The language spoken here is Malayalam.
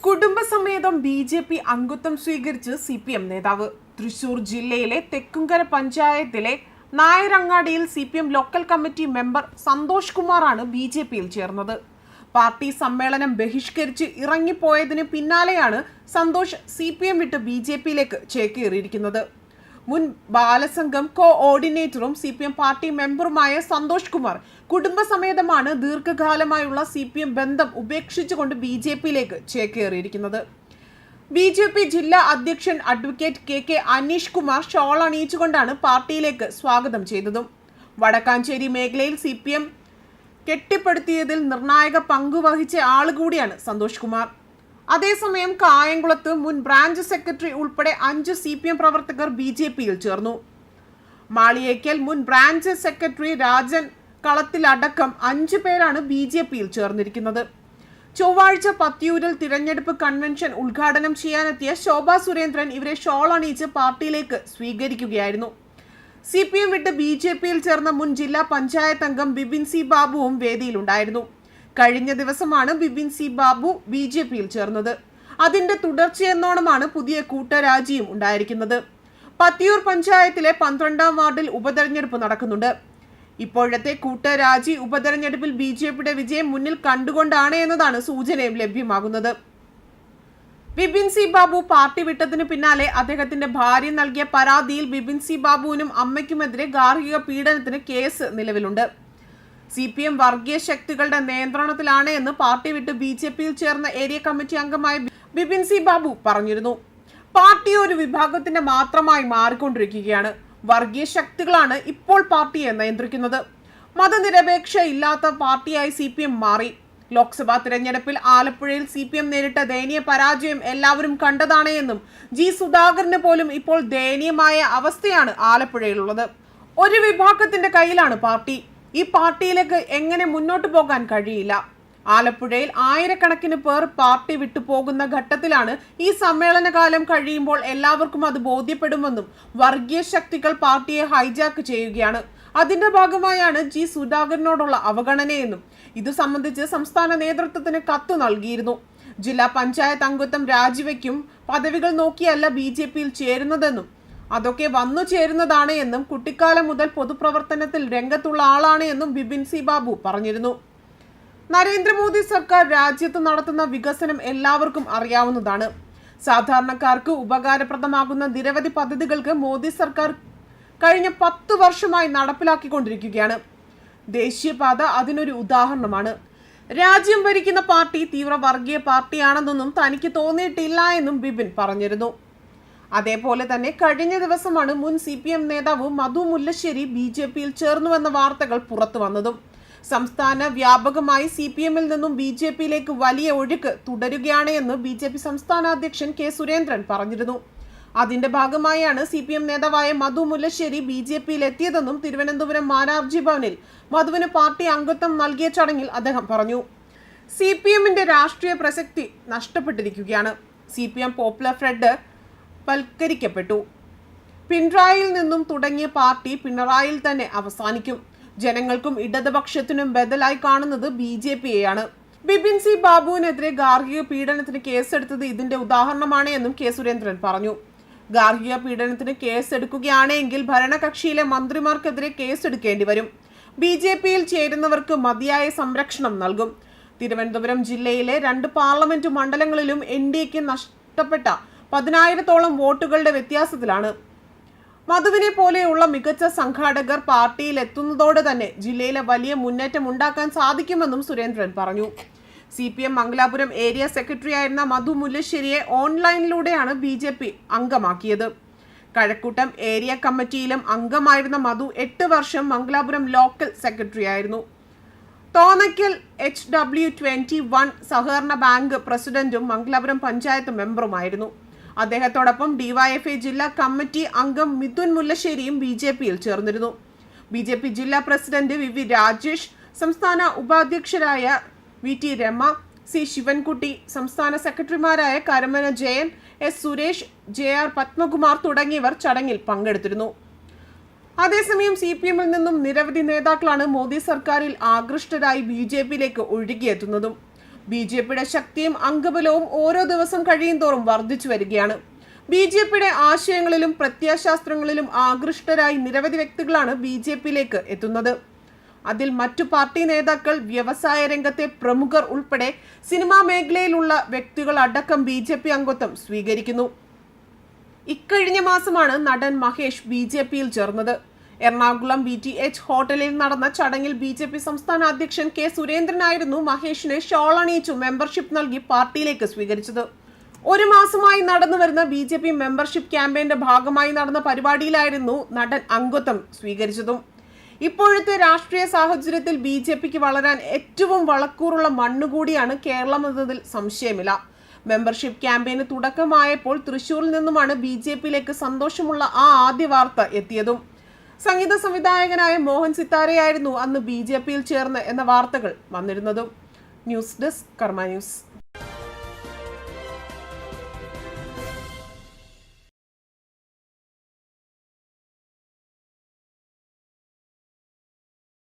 കുടുംബസമേതം ബി ജെ പി അംഗത്വം സ്വീകരിച്ച് സി പി എം നേതാവ്. തൃശൂർ ജില്ലയിലെ തെക്കുംകര പഞ്ചായത്തിലെ നായരങ്ങാടിയിൽ C P M local committee member Santhosh കുമാറാണ് ബി ജെ പിയിൽ ചേർന്നത്. പാർട്ടി സമ്മേളനം ബഹിഷ്കരിച്ച് ഇറങ്ങിപ്പോയതിന് പിന്നാലെയാണ് സന്തോഷ് സി പി എം വിട്ട് ബി ജെ പിയിലേക്ക് ചേക്കേറിയിരിക്കുന്നത്. മുൻ ബാലസംഘം കോ ഓർഡിനേറ്ററും സി പി എം പാർട്ടി മെമ്പറുമായ സന്തോഷ് കുമാർ കുടുംബസമേതമാണ് ദീർഘകാലമായുള്ള സി പി എം ബന്ധം ഉപേക്ഷിച്ചുകൊണ്ട് ബി ജെ പിയിലേക്ക് ചേക്കേറിയിരിക്കുന്നത്. ബി ജെ പി ജില്ലാ അധ്യക്ഷൻ advocate K K Aneesh Kumar shawl അണിയിച്ചുകൊണ്ടാണ് പാർട്ടിയിലേക്ക് സ്വാഗതം ചെയ്തതും. വടക്കാഞ്ചേരി മേഖലയിൽ സി പി എം കെട്ടിപ്പടുത്തിയതിൽ നിർണായക പങ്കുവഹിച്ച ആളുകൂടിയാണ് സന്തോഷ് കുമാർ. അതേസമയം കായംകുളത്ത് മുൻ ബ്രാഞ്ച് സെക്രട്ടറി ഉൾപ്പെടെ അഞ്ച് സി പി എം പ്രവർത്തകർ ബി ജെ പിയിൽ ചേർന്നു. മാളിയേക്കൽ മുൻ ബ്രാഞ്ച് സെക്രട്ടറി രാജൻ കളത്തിലടക്കം അഞ്ചു പേരാണ് ബി ജെ പിയിൽ ചേർന്നിരിക്കുന്നത്. ചൊവ്വാഴ്ച പത്തിയൂരിൽ തിരഞ്ഞെടുപ്പ് കൺവെൻഷൻ ഉദ്ഘാടനം ചെയ്യാനെത്തിയ ശോഭാ സുരേന്ദ്രൻ ഇവരെ ഷോൾ അണിയിച്ച് പാർട്ടിയിലേക്ക് സ്വീകരിക്കുകയായിരുന്നു. സി പി എം വിട്ട് ബി ജെ പിയിൽ ചേർന്ന മുൻ ജില്ലാ പഞ്ചായത്ത് അംഗം ബിബിൻ സി ബാബുവും വേദിയിലുണ്ടായിരുന്നു. കഴിഞ്ഞ ദിവസമാണ് Bipin C Babu B J പിയിൽ ചേർന്നത്. അതിന്റെ തുടർച്ചയെന്നോണമാണ് പുതിയ കൂട്ടരാജിയും ഉണ്ടായിരിക്കുന്നത്. പത്തിയൂർ പഞ്ചായത്തിലെ പന്ത്രണ്ടാം വാർഡിൽ ഉപതെരഞ്ഞെടുപ്പ് നടക്കുന്നുണ്ട്. ഇപ്പോഴത്തെ കൂട്ടരാജി ഉപതെരഞ്ഞെടുപ്പിൽ ബി ജെ പിയുടെ വിജയം മുന്നിൽ കണ്ടുകൊണ്ടാണ് എന്നതാണ് സൂചനയും ലഭ്യമാകുന്നത്. ബിപിൻ സി ബാബു പാർട്ടി വിട്ടതിനു പിന്നാലെ അദ്ദേഹത്തിന്റെ ഭാര്യ നൽകിയ പരാതിയിൽ ബിപിൻ സി ബാബുവിനും അമ്മയ്ക്കുമെതിരെ ഗാർഹിക പീഡനത്തിന് കേസ് നിലവിലുണ്ട്. സി പി എം വർഗീയ ശക്തികളുടെ നിയന്ത്രണത്തിലാണ് എന്ന് പാർട്ടി വിട്ട് ബി ജെ പിയിൽ ചേർന്ന ഏരിയ കമ്മിറ്റി അംഗമായ ബിപിൻ സി ബാബു പറഞ്ഞിരുന്നു. പാർട്ടി ഒരു വിഭാഗത്തിന്റെ മാത്രമായി മാറിക്കൊണ്ടിരിക്കുകയാണ്. വർഗീയ ശക്തികളാണ് ഇപ്പോൾ പാർട്ടിയെ നിയന്ത്രിക്കുന്നത്. മതനിരപേക്ഷ ഇല്ലാത്ത പാർട്ടിയായി സി പി എം മാറി. ലോക്സഭാ തിരഞ്ഞെടുപ്പിൽ ആലപ്പുഴയിൽ സി പി എം നേരിട്ട ദയനീയ പരാജയം എല്ലാവരും കണ്ടതാണ് എന്നും ജി സുധാകരന് പോലും ഇപ്പോൾ ദയനീയമായ അവസ്ഥയാണ് ആലപ്പുഴയിലുള്ളത്. ഒരു വിഭാഗത്തിന്റെ കയ്യിലാണ് പാർട്ടി. ഈ പാർട്ടിയിലേക്ക് എങ്ങനെ മുന്നോട്ട് പോകാൻ കഴിയില്ല? ആലപ്പുഴയിൽ ആയിരക്കണക്കിന് പേർ പാർട്ടി വിട്ടു പോകുന്ന ഘട്ടത്തിലാണ് ഈ സമ്മേളനകാലം കഴിയുമ്പോൾ എല്ലാവർക്കും അത് ബോധ്യപ്പെടുമെന്നും വർഗീയ ശക്തികൾ പാർട്ടിയെ ഹൈജാക്ക് ചെയ്യുകയാണ്. അതിന്റെ ഭാഗമായാണ് ജി സുധാകരനോടുള്ള അവഗണനയെന്നും ഇത് സംബന്ധിച്ച് സംസ്ഥാന നേതൃത്വത്തിന് കത്ത് നൽകിയിരുന്നു. ജില്ലാ പഞ്ചായത്ത് അംഗത്വം രാജിവെക്കും പദവികൾ നോക്കിയല്ല ബി ജെ പിയിൽ ചേരുന്നതെന്നും അതൊക്കെ വന്നു ചേരുന്നതാണ് എന്നും കുട്ടിക്കാലം മുതൽ പൊതുപ്രവർത്തനത്തിൽ രംഗത്തുള്ള ആളാണ് എന്നും ബിപിൻ സി ബാബു പറഞ്ഞിരുന്നു. നരേന്ദ്രമോദി സർക്കാർ രാജ്യത്ത് നടത്തുന്ന വികസനം എല്ലാവർക്കും അറിയാവുന്നതാണ്. സാധാരണക്കാർക്ക് ഉപകാരപ്രദമാകുന്ന നിരവധി പദ്ധതികൾക്ക് മോദി സർക്കാർ കഴിഞ്ഞ പത്ത് വർഷമായി നടപ്പിലാക്കിക്കൊണ്ടിരിക്കുകയാണ്. ദേശീയപാത അതിനൊരു ഉദാഹരണമാണ്. രാജ്യം ഭരിക്കുന്ന പാർട്ടി തീവ്ര വർഗീയ പാർട്ടിയാണെന്നൊന്നും തനിക്ക് തോന്നിയിട്ടില്ല എന്നും ബിപിൻ പറഞ്ഞിരുന്നു. അതേപോലെ തന്നെ കഴിഞ്ഞ ദിവസമാണ് മുൻ സി പി എം നേതാവ് മധു മുല്ലശ്ശേരി ബി ജെ പിയിൽ ചേർന്നുവെന്ന വാർത്തകൾ പുറത്തു വന്നതും. സംസ്ഥാന വ്യാപകമായി സി പി എമ്മിൽ നിന്നും ബി ജെ പിയിലേക്ക് വലിയ ഒഴുക്ക് തുടരുകയാണ് എന്ന് ബി ജെ പി സംസ്ഥാന അധ്യക്ഷൻ കെ സുരേന്ദ്രൻ പറഞ്ഞിരുന്നു. അതിന്റെ ഭാഗമായാണ് സി പി എം നേതാവായ മധു മുല്ലശ്ശേരി ബി ജെ പിയിൽ എത്തിയതെന്നും തിരുവനന്തപുരം മാനാർജി ഭവനിൽ മധുവിന് പാർട്ടി അംഗത്വം നൽകിയ ചടങ്ങിൽ അദ്ദേഹം പറഞ്ഞു. സി പി എമ്മിന്റെ രാഷ്ട്രീയ പ്രസക്തി നഷ്ടപ്പെട്ടിരിക്കുകയാണ്. C P M Popular Front വൽക്കരിക്കപ്പെട്ടു. പിൻറായിൽ നിന്നും തുടങ്ങിയ പാർട്ടി പിണറായിൽ തന്നെ അവസാനിക്കും. ജനങ്ങൾക്കും ഇടതുപക്ഷത്തിനും ബദലായി കാണുന്നത് ബി ജെ പിയെയാണ്. ബിപിൻ സി ബാബുവിനെതിരെ ഗാർഹിക പീഡനത്തിന് കേസെടുത്തത് ഇതിന്റെ ഉദാഹരണമാണ് എന്നും കെ സുരേന്ദ്രൻ പറഞ്ഞു. ഗാർഹിക പീഡനത്തിന് കേസെടുക്കുകയാണെങ്കിൽ ഭരണകക്ഷിയിലെ മന്ത്രിമാർക്കെതിരെ കേസെടുക്കേണ്ടി വരും. ബി ജെ പിയിൽ ചേരുന്നവർക്ക് മതിയായ സംരക്ഷണം നൽകും. തിരുവനന്തപുരം ജില്ലയിലെ രണ്ട് പാർലമെന്റ് മണ്ഡലങ്ങളിലും എൻ ഡി എക്ക് നഷ്ടപ്പെട്ട പതിനായിരത്തോളം വോട്ടുകളുടെ വ്യത്യാസത്തിലാണ്. മധുവിനെ പോലെയുള്ള മികച്ച സംഘാടകർ പാർട്ടിയിൽ എത്തുന്നതോടെ തന്നെ ജില്ലയിലെ വലിയ മുന്നേറ്റം ഉണ്ടാക്കാൻ സാധിക്കുമെന്നും സുരേന്ദ്രൻ പറഞ്ഞു. C P M Mangalapuram area secretary ആയിരുന്ന മധു മുല്ലശ്ശേരിയെ ഓൺലൈനിലൂടെയാണ് ബി ജെ പി അംഗമാക്കിയത്. കഴക്കൂട്ടം ഏരിയ കമ്മിറ്റിയിലും അംഗമായിരുന്ന മധു എട്ട് വർഷം മംഗലാപുരം ലോക്കൽ സെക്രട്ടറി ആയിരുന്നു Thonnakkal H W twenty one സഹകരണ ബാങ്ക് പ്രസിഡന്റും മംഗലാപുരം പഞ്ചായത്ത് മെമ്പറുമായിരുന്നു. അദ്ദേഹത്തോടൊപ്പം ഡിവൈഎഫ്ഐ ജില്ലാ കമ്മിറ്റി അംഗം മിഥുൻ മുല്ലശ്ശേരിയും ബി ജെ പിയിൽ ചേർന്നിരുന്നു. ബി ജെ പി ജില്ലാ പ്രസിഡന്റ് വി വി രാജേഷ് സംസ്ഥാന ഉപാധ്യക്ഷരായ V T Rema C Sivankutty സംസ്ഥാന സെക്രട്ടറിമാരായ Karamana Jayan S Suresh J R Padmakumar തുടങ്ങിയവർ ചടങ്ങിൽ പങ്കെടുത്തിരുന്നു. അതേസമയം സി പി എമ്മിൽ നിന്നും നിരവധി നേതാക്കളാണ് മോദി സർക്കാരിൽ ആകൃഷ്ടരായി ബി ജെ പിയിലേക്ക് ഒഴുകിയെത്തുന്നതും. ബി ജെ പിയുടെ ശക്തിയും അംഗബലവും ഓരോ ദിവസം കഴിയും തോറും വർദ്ധിച്ചു വരികയാണ്. ബി ജെ പിയുടെ ആശയങ്ങളിലും പ്രത്യാശാസ്ത്രങ്ങളിലും ആകൃഷ്ടരായി നിരവധി വ്യക്തികളാണ് ബി ജെ പിയിലേക്ക് എത്തുന്നത്. അതിൽ മറ്റു പാർട്ടി നേതാക്കൾ വ്യവസായ രംഗത്തെ പ്രമുഖർ ഉൾപ്പെടെ സിനിമാ മേഖലയിലുള്ള വ്യക്തികൾ അടക്കം ബി ജെ പി അംഗത്വം സ്വീകരിക്കുന്നു. ഇക്കഴിഞ്ഞ മാസമാണ് നടൻ മഹേഷ് ബി ജെ പിയിൽ ചേർന്നത്. എറണാകുളം ബി ടി എച്ച് ഹോട്ടലിൽ നടന്ന ചടങ്ങിൽ ബി ജെ പി സംസ്ഥാന അധ്യക്ഷൻ കെ സുരേന്ദ്രനായിരുന്നു മഹേഷിനെ ഷോൾ അണിയിച്ചു മെമ്പർഷിപ്പ് നൽകി പാർട്ടിയിലേക്ക് സ്വീകരിച്ചത്. ഒരു മാസമായി നടന്നുവരുന്ന ബി ജെ പി മെമ്പർഷിപ്പ് ക്യാമ്പയിന്റെ ഭാഗമായി നടന്ന പരിപാടിയിലായിരുന്നു നടൻ അംഗത്വം സ്വീകരിച്ചതും. ഇപ്പോഴത്തെ രാഷ്ട്രീയ സാഹചര്യത്തിൽ ബി ജെ പിക്ക് വളരാൻ ഏറ്റവും വളക്കൂറുള്ള മണ്ണുകൂടിയാണ് കേരളം എന്നതിൽ സംശയമില്ല. മെമ്പർഷിപ്പ് ക്യാമ്പയിന് തുടക്കമായപ്പോൾ തൃശൂരിൽ നിന്നുമാണ് ബി ജെ പിയിലേക്ക് സന്തോഷമുള്ള ആ ആദ്യ വാർത്ത എത്തിയതും. സംഗീത സംവിധായകനായ മോഹൻ സിത്താരയായിരുന്നു അന്ന് ബി ജെ പിയിൽ ചേർന്ന് എന്ന വാർത്തകൾ വന്നിരുന്നതും. News desk Karma news.